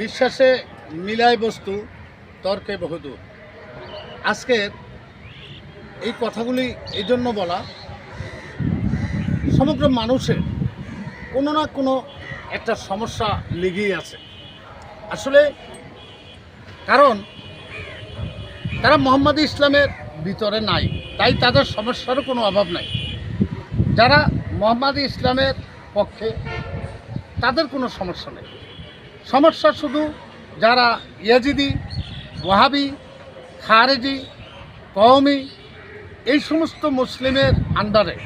বিশ্বাসে মিলায় বস্তু, তর্কে বহুদূর। আজকের এই কথাগুলি এই জন্য বলা, সমগ্র মানুষের কোনো না কোনো একটা সমস্যা লেগেই আছে। আসলে কারণ তারা মোহাম্মদ ইসলামের ভিতরে নাই, তাই তাদের সমস্যারও কোনো অভাব নাই। যারা মোহাম্মদ ইসলামের পক্ষে, তাদের কোনো সমস্যা নেই। সমস্যা শুধু যারা ইয়াজিদি, ওয়াহাবি, খারেজি, কওমি, এই সমস্ত মুসলিমের আন্ডারে,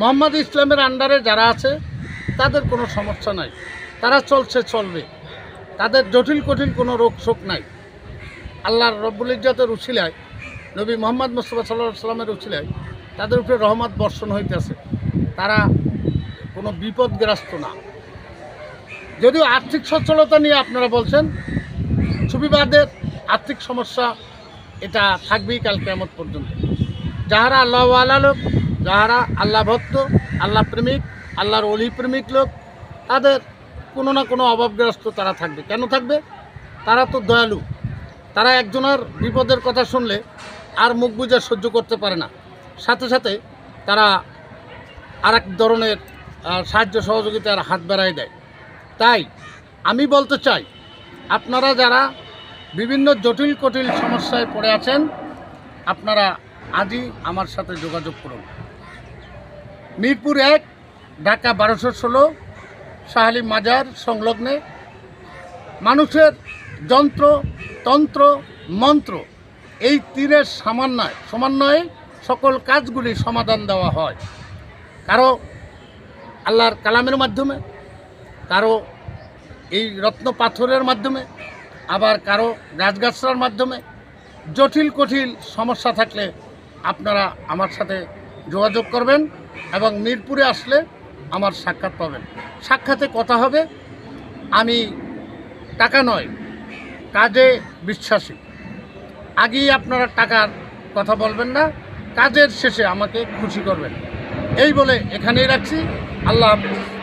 মোহাম্মদ ইসলামের আন্ডারে যারা আছে, তাদের কোনো সমস্যা নাই। তারা চলছে চলবে। তাদের জটিল কঠিন কোনো রোগ শোক নাই। আল্লাহর রব্বুল ইজ্জতের উছিলায় নবী মোহাম্মদ মুস্তফা সাল্লাহ সাল্লামের উছিলায় তাদের উপরে রহমত বর্ষণ হইতেছে। তারা কোনো বিপদগ্রস্ত না। যদিও আর্থিক সচ্ছলতা নিয়ে আপনারা বলছেন, সুবিবাদের আর্থিক সমস্যা এটা থাকবেই কাল কেমন পর্যন্ত। যাহারা আল্লাহ আল্লাহ লোক, যাহারা আল্লাহ ভক্ত, আল্লাহ প্রেমিক, আল্লাহর অলি প্রেমিক লোক, তাদের কোনো না কোনো অভাবগ্রস্ত তারা থাকবে। কেন থাকবে? তারা তো দয়ালু। তারা একজনের বিপদের কথা শুনলে আর মুখ বুঝে সহ্য করতে পারে না। সাথে সাথে তারা আর ধরনের সাহায্য সহযোগিতার হাত বেড়ায় দেয়। তাই আমি বলতে চাই, আপনারা যারা বিভিন্ন জটিল কটিল সমস্যায় পড়ে আছেন, আপনারা আজই আমার সাথে যোগাযোগ করুন। মিরপুর এক, ঢাকা বারোশো ষোলো, শাহালি মাজার সংলগ্নে। মানুষের যন্ত্র, তন্ত্র, মন্ত্র, এই তীরের সামান্বয় সমন্বয়ে সকল কাজগুলি সমাধান দেওয়া হয়। কারও আল্লাহর কালামের মাধ্যমে কারও এই রত্ন পাথরের মাধ্যমে, আবার কারও গাছগাছরার মাধ্যমে। জটিল কঠিল সমস্যা থাকলে আপনারা আমার সাথে যোগাযোগ করবেন এবং মিরপুরে আসলে আমার সাক্ষাৎ পাবেন। সাক্ষাতে কথা হবে, আমি টাকা নয়, কাজে বিশ্বাসী। আগেই আপনারা টাকার কথা বলবেন না, কাজের শেষে আমাকে খুশি করবেন। এই বলে এখানেই রাখছি। আল্লাহ হাফিজ।